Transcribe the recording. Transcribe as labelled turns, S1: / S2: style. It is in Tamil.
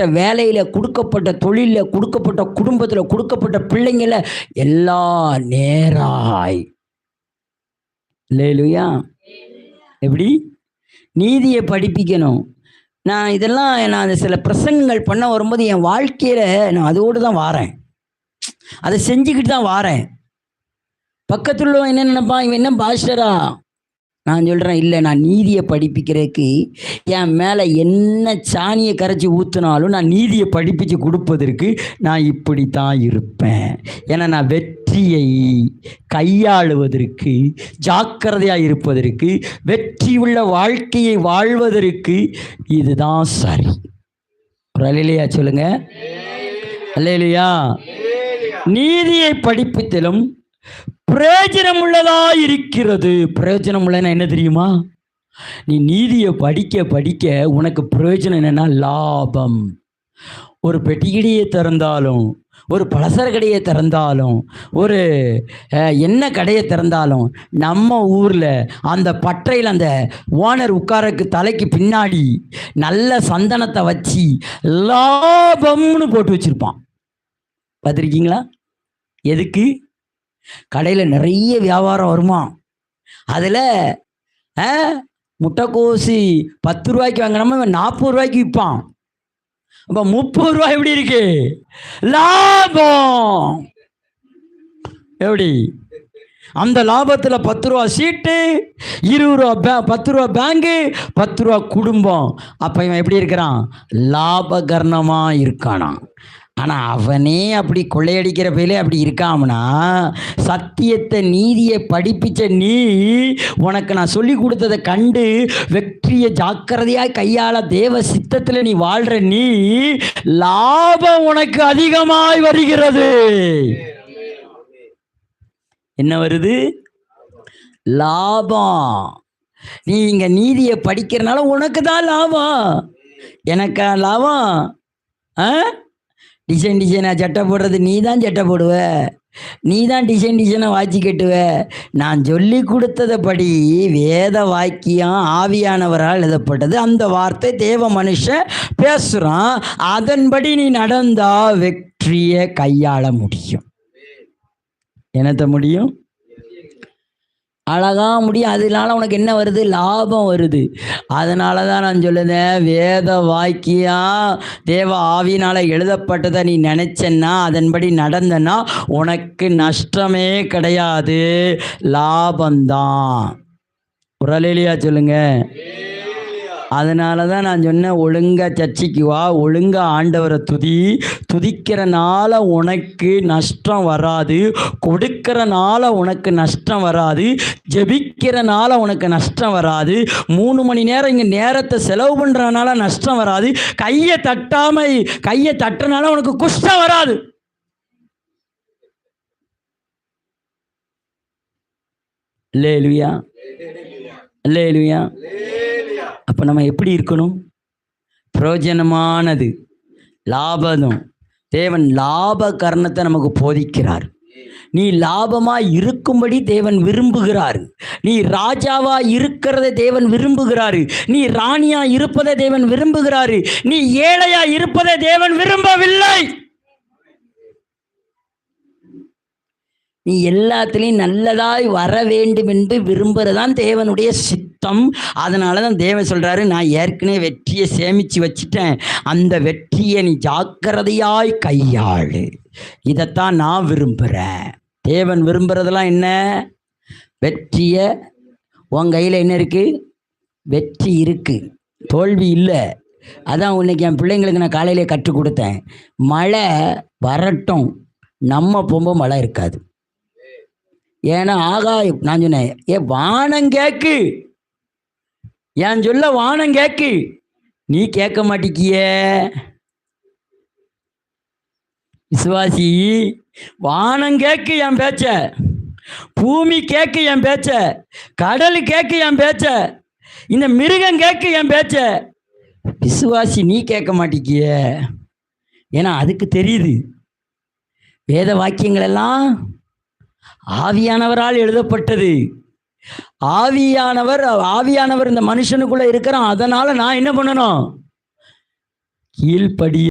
S1: கொடுக்கப்பட்ட வேலையில் கொடுக்கப்பட்ட தொழிலில் கொடுக்கப்பட்ட குடும்பத்தில் கொடுக்கப்பட்ட பிள்ளைங்கள எல்லா நேராய். இல்லையா எப்படி? நீதியை படிப்பிக்கணும். நான் இதெல்லாம் நான் அந்த சில பிரசங்கங்கள் பண்ண வரும்போது என் வாழ்க்கையில் நான் அதோடு தான் வாரேன். அதை செஞ்சுக்கிட்டு தான் வாரேன். பக்கத்தில் என்ன நினைப்பான்? இவன் என்ன பாஸ்டரா? நான் சொல்கிறேன் இல்லை நான் நீதியை படிப்பிக்கிறதுக்கு என் மேலே என்ன சாணியை கரைச்சி ஊற்றினாலும் நான் நீதியை படிப்பிச்சு கொடுப்பதற்கு நான் இப்படி தான் இருப்பேன். ஏன்னா நான் வெற்றியை கையாளுவதற்கு ஜாக்கிரதையாக இருப்பதற்கு வெற்றி உள்ள வாழ்க்கையை வாழ்வதற்கு இதுதான் சரி. ஒரு சொல்லுங்க. அல்லையா நீதியை படிப்பித்திலும் பிரயோஜனம் உள்ளதா இருக்கிறது பிரயோஜனம் உள்ளனா என்ன தெரியுமா? நீ நீதியை படிக்க படிக்க உனக்கு பிரயோஜனம் என்னன்னா லாபம். ஒரு பெட்டிக்கடையை திறந்தாலும் ஒரு பலசர கடையை திறந்தாலும் ஒரு என்ன கடையை திறந்தாலும் நம்ம ஊரில் அந்த பட்டையில் அந்த ஓனர் உட்காரக்கு தலைக்கு பின்னாடி நல்ல சந்தனத்தை வச்சு லாபம்னு போட்டு வச்சுருப்பான். பார்த்துருக்கீங்களா? எதுக்கு? கடையில் நிறைய வியாபாரம் வருமா? அதில் முட்டைக்கோசு பத்து ரூபாய்க்கு வாங்கினோமா? நாற்பது ரூபாய்க்கு விற்பான் அப்போ முப்பது ரூபாய் எப்படி இருக்கு? லாபம். எப்படி? அந்த லாபத்தில் பத்து ரூபா சீட்டு இருபது ரூபா பே பத்து ரூபா பேங்கு பத்து ரூபா குடும்பம். அப்போ இவன் எப்படி இருக்கிறான்? லாபகரணமாக இருக்கானா ஆனால் அவனே அப்படி கொள்ளையடிக்கிற பேலே அப்படி இருக்காமனா? சத்தியத்தை நீதியை படிப்பிச்ச நீ உனக்கு நான் சொல்லி கொடுத்ததை கண்டு வெற்றியை ஜாக்கிரதையாக கையாள தேவ சித்தத்தில் நீ வாழ்கிற நீ லாபம் உனக்கு அதிகமாய் வருகிறது. என்ன வருது? லாபம். நீ இங்க நீதியை படிக்கிறனால உனக்கு தான் லாபம். எனக்கா லாபம்? ஆ? டிசைன் டிசைனாக சட்டை போடுறது நீ தான் சட்டை போடுவ. நீ தான் டிசைன் டிசைனாக வாட்சி கட்டுவ. நான் சொல்லி கொடுத்ததபடி வேத வாக்கியம் ஆவியானவரால் எழுதப்பட்டது. அந்த வார்த்தை தேவ மனுஷன் பேசுகிறான் அதன்படி நீ நடந்தா வெற்றியை கையாள முடியும். என்னத்த முடியும்? அழகா முடியும் அதனால உனக்கு என்ன வருது? லாபம் வருது. அதனால தான் நான் சொல்லுதேன் வேத வாக்கியம் தேவ ஆவினால் எழுதப்பட்டதை நீ நினச்சேன்னா அதன்படி நடந்தன்னா உனக்கு நஷ்டமே கிடையாது. லாபம்தான். உரலிலியா சொல்லுங்க. அதனால தான் நான் சொன்னேன் ஒழுங்காக சர்ச்சைக்கு வா ஒழுங்காக ஆண்டவரை துதி. துதிக்கிறனால உனக்கு நஷ்டம் வராது. கொடுக்கறனால உனக்கு நஷ்டம் வராது. ஜெபிக்கிறனால உனக்கு நஷ்டம் வராது. மூணு மணி நேரம் இங்கே நேரத்தை செலவு பண்ணுறனால நஷ்டம் வராது. கையை தட்டாமல் கையை தட்டுறனால உனக்கு குஷ்டம் வராது. லேலுயா லேலுயா அப்போ நம்ம எப்படி இருக்கணும்? பிரயோஜனமானது லாபம். தேவன் லாப கரணத்தை நமக்கு போதிக்கிறார். நீ லாபமா இருக்கும்படி தேவன் விரும்புகிறார். நீ ராஜாவா இருக்கிறதை தேவன் விரும்புகிறாரு. நீ ராணியா இருப்பதை தேவன் விரும்புகிறாரு. நீ ஏழையா இருப்பதை தேவன் விரும்பவில்லை. நீ எல்லாத்துலேயும் நல்லதாய் வர வேண்டும் என்று விரும்புகிறதான் தேவனுடைய சித்தம். அதனால தான் தேவன் சொல்கிறாரு நான் ஏற்கனவே வெற்றியை சேமித்து வச்சுட்டேன். அந்த வெற்றியை நீ ஜாக்கிரதையாய் கையாளு. இதைத்தான் நான் விரும்புகிறேன் தேவன் விரும்புகிறதெல்லாம் என்ன? வெற்றியை. உன் கையில் என்ன இருக்குது வெற்றி இருக்குது தோல்வி இல்லை. அதான் இன்னைக்கு என் பிள்ளைங்களுக்கு நான் காலையிலே கற்றுக் கொடுத்தேன். மழை வரட்டும். நம்ம போகும்போது மழை இருக்காது. ஏன்னா ஆகா நான் சொன்னேன் ஏ வானம் கேக்கு. என் சொல்ல வானம் கேக்கு. நீ கேட்க மாட்டிக்கிய. விசுவாசி வானம் கேக்கு என் பேச்ச. பூமி கேக்கு என் பேச்ச. கடல் கேக்கு என் பேச்ச. இந்த மிருகம் கேக்கு என் பேச்ச. விசுவாசி நீ கேட்க மாட்டிக்கிய. ஏன்னா அதுக்கு தெரியுது. வேத வாக்கியங்கள் எல்லாம் ஆவியானவரால் எழுதப்பட்டது. ஆவியானவர் ஆவியானவர் இந்த மனுஷனுக்குள்ள இருக்கிறான். அதனால நான் என்ன பண்ணணும்? கீழ்ப்படி